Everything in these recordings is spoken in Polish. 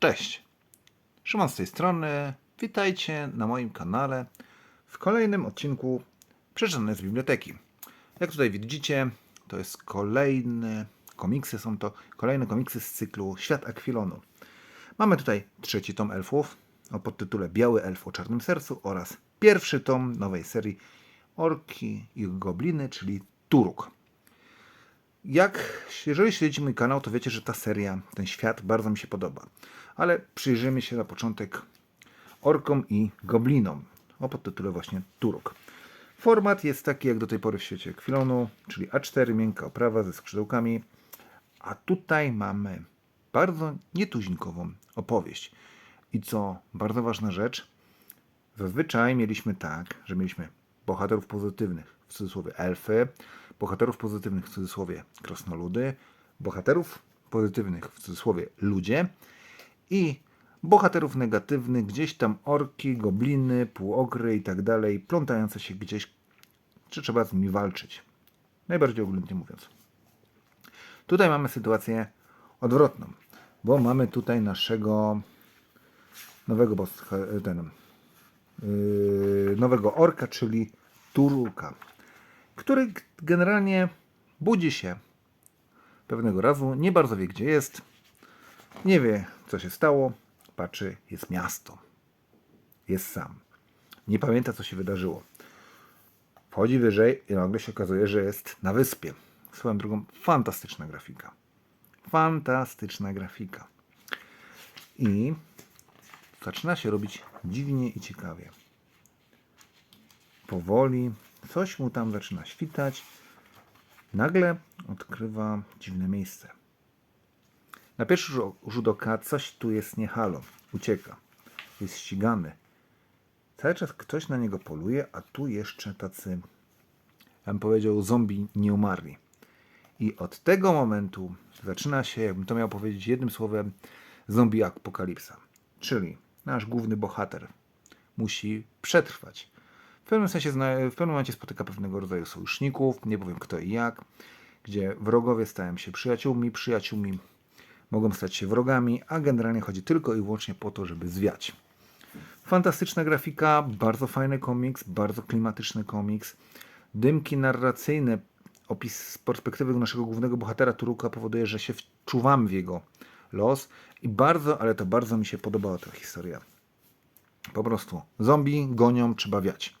Cześć! Szymon z tej strony. Witajcie na moim kanale w kolejnym odcinku Przeczytane z biblioteki. Jak tutaj widzicie, to jest kolejne komiksy, są to kolejne komiksy z cyklu Świat Akwilonu. Mamy tutaj trzeci tom elfów o podtytule Biały elf o czarnym sercu oraz pierwszy tom nowej serii Orki i Gobliny, czyli Turuk. Jak, jeżeli śledzicie mój kanał, to wiecie, że ta seria, ten świat bardzo mi się podoba. Ale przyjrzyjmy się na początek orkom i goblinom o podtytule właśnie Turok. Format jest taki jak do tej pory w świecie Kwilonu, czyli A4, miękka oprawa ze skrzydełkami. A tutaj mamy bardzo nietuzinkową opowieść. I co bardzo ważna rzecz, Zazwyczaj mieliśmy tak, że mieliśmy bohaterów pozytywnych, w cudzysłowie elfy, bohaterów pozytywnych, w cudzysłowie krasnoludy, bohaterów pozytywnych, w cudzysłowie ludzie i bohaterów negatywnych, gdzieś tam orki, gobliny, półogry i tak dalej, plątające się gdzieś, czy trzeba z nimi walczyć. Najbardziej ogólnie mówiąc. Tutaj mamy sytuację odwrotną, bo mamy tutaj naszego nowego boss, ten, yy, nowego orka, czyli Turuka, który generalnie budzi się pewnego razu, nie bardzo wie gdzie jest, nie wie co się stało, patrzy, jest miasto, jest sam, nie pamięta co się wydarzyło. Wchodzi wyżej i nagle się okazuje, że jest na wyspie. Swoją drogą, fantastyczna grafika. Fantastyczna grafika. I zaczyna się robić dziwnie i ciekawie. Powoli coś mu tam zaczyna świtać. Nagle odkrywa dziwne miejsce. Na pierwszy rzu- rzut oka coś tu jest nie halo. Ucieka. Jest ścigany. Cały czas ktoś na niego poluje, a tu jeszcze tacy, ja bym powiedział, zombie nie umarli. I od tego momentu zaczyna się, jakbym to miał powiedzieć jednym słowem, zombie apokalipsa. Czyli nasz główny bohater musi przetrwać. Pewnym sensie, w pewnym momencie spotyka pewnego rodzaju sojuszników, nie powiem kto i jak, gdzie wrogowie stają się przyjaciółmi, przyjaciółmi mogą stać się wrogami, a generalnie chodzi tylko i wyłącznie po to, żeby zwiać. Fantastyczna grafika, bardzo fajny komiks, bardzo klimatyczny komiks. Dymki narracyjne, opis z perspektywy naszego głównego bohatera Turuka powoduje, że się wczuwamy w jego los i bardzo, ale to bardzo mi się podobała ta historia. Po prostu zombie gonią, trzeba wiać.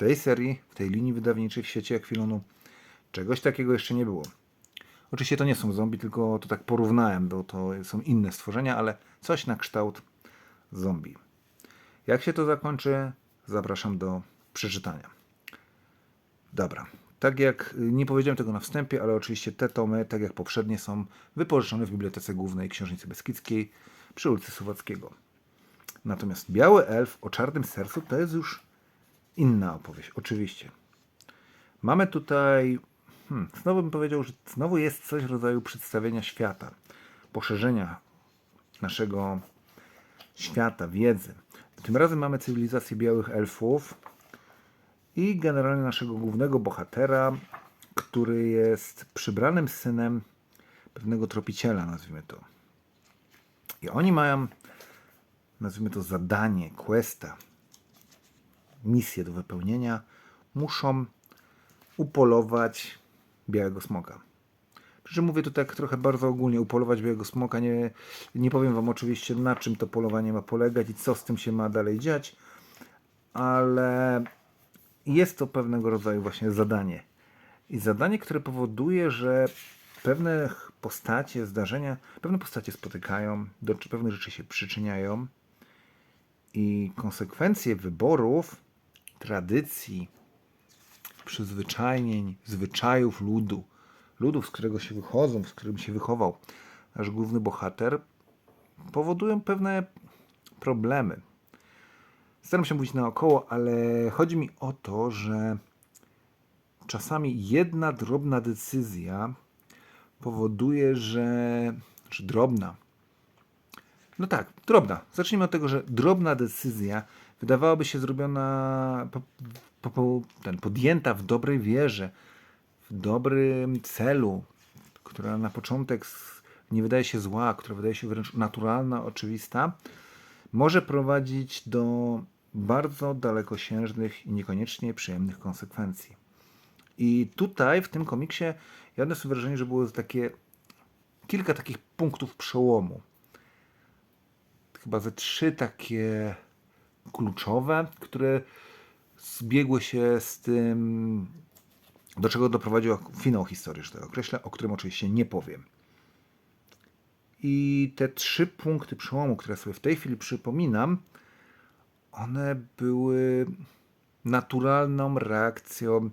Tej serii, w tej linii wydawniczej w świecie Akwilonu czegoś takiego jeszcze nie było. Oczywiście to nie są zombie, tylko to tak porównałem, bo to są inne stworzenia, ale coś na kształt zombie. Jak się to zakończy, zapraszam do przeczytania. Dobra. Tak jak y, nie powiedziałem tego na wstępie, ale oczywiście te tomy, tak jak poprzednie, są wypożyczone w Bibliotece Głównej Książnicy Beskidzkiej przy ulicy Suwackiego. Natomiast Biały Elf o Czarnym Sercu to jest już inna opowieść, oczywiście. Mamy tutaj, hmm, znowu bym powiedział, że znowu jest coś w rodzaju przedstawienia świata, poszerzenia naszego świata, wiedzy. Tym razem mamy cywilizację białych elfów i generalnie naszego głównego bohatera, który jest przybranym synem pewnego tropiciela, nazwijmy to. I oni mają, nazwijmy to, zadanie, questa, misję do wypełnienia. Muszą upolować białego smoka. Przy czym mówię to tak trochę bardzo ogólnie, upolować białego smoka. Nie, nie powiem Wam oczywiście na czym to polowanie ma polegać i co z tym się ma dalej dziać, ale jest to pewnego rodzaju właśnie zadanie. I zadanie, które powoduje, że pewne postacie, zdarzenia, pewne postacie spotykają, do pewnych rzeczy się przyczyniają i konsekwencje wyborów, tradycji, przyzwyczajeń, zwyczajów ludu, ludów, z którego się wychodzą, z którym się wychował nasz główny bohater, powodują pewne problemy. Staram się mówić naokoło, ale chodzi mi o to, że czasami jedna drobna decyzja powoduje, że. czy drobna. No tak, drobna. Zacznijmy od tego, że drobna decyzja wydawałaby się zrobiona, po, po, ten, podjęta w dobrej wierze, w dobrym celu, która na początek nie wydaje się zła, która wydaje się wręcz naturalna, oczywista, może prowadzić do bardzo dalekosiężnych i niekoniecznie przyjemnych konsekwencji. I tutaj w tym komiksie ja odniosłem wrażenie, że było takie kilka takich punktów przełomu. Chyba ze trzy takie kluczowe, które zbiegły się z tym, do czego doprowadził finał historii, że tak określę, o którym oczywiście nie powiem. I te trzy punkty przełomu, które sobie w tej chwili przypominam, one były naturalną reakcją,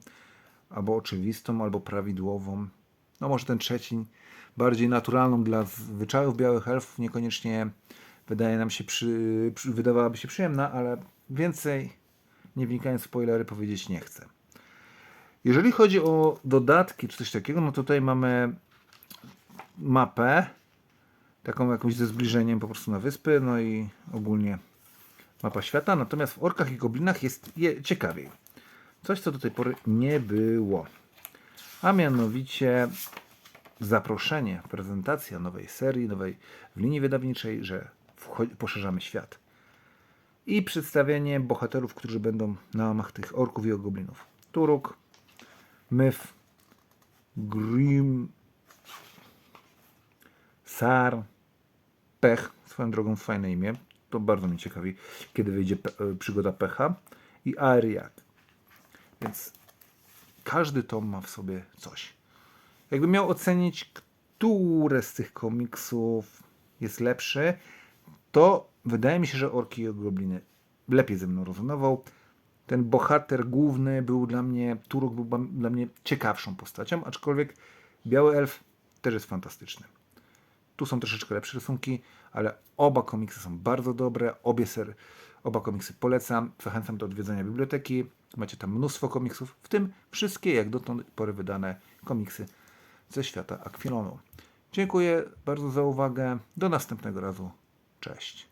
albo oczywistą, albo prawidłową. No może ten trzeci bardziej naturalną dla zwyczajów białych elfów, niekoniecznie wydaje nam się przy, przy, wydawałaby się przyjemna, ale więcej, nie wnikając w spoilery, powiedzieć nie chcę. Jeżeli chodzi o dodatki czy coś takiego, no tutaj mamy mapę, taką jakąś ze zbliżeniem po prostu na wyspy, no i ogólnie mapa świata. Natomiast w Orkach i Goblinach jest je ciekawiej. Coś, co do tej pory nie było. A mianowicie zaproszenie, prezentacja nowej serii, nowej w linii wydawniczej, że poszerzamy świat. I przedstawienie bohaterów, którzy będą na łamach tych orków i goblinów. Turuk, Myf, Grim, Sar, Pech, swoją drogą fajne imię, to bardzo mnie ciekawi, kiedy wyjdzie e, przygoda Pecha i Ariak. Więc każdy tom ma w sobie coś. Jakbym miał ocenić, które z tych komiksów jest lepszy, to wydaje mi się, że Orki i lepiej ze mną rezonował. Ten bohater główny był dla mnie, Turok był dla mnie ciekawszą postacią, aczkolwiek Biały Elf też jest fantastyczny. Tu są troszeczkę lepsze rysunki, ale oba komiksy są bardzo dobre. Obie ser, oba komiksy polecam. Zachęcam do odwiedzenia biblioteki. Macie tam mnóstwo komiksów, w tym wszystkie jak dotąd pory wydane komiksy ze świata Aquilonu. Dziękuję bardzo za uwagę. Do następnego razu. Cześć.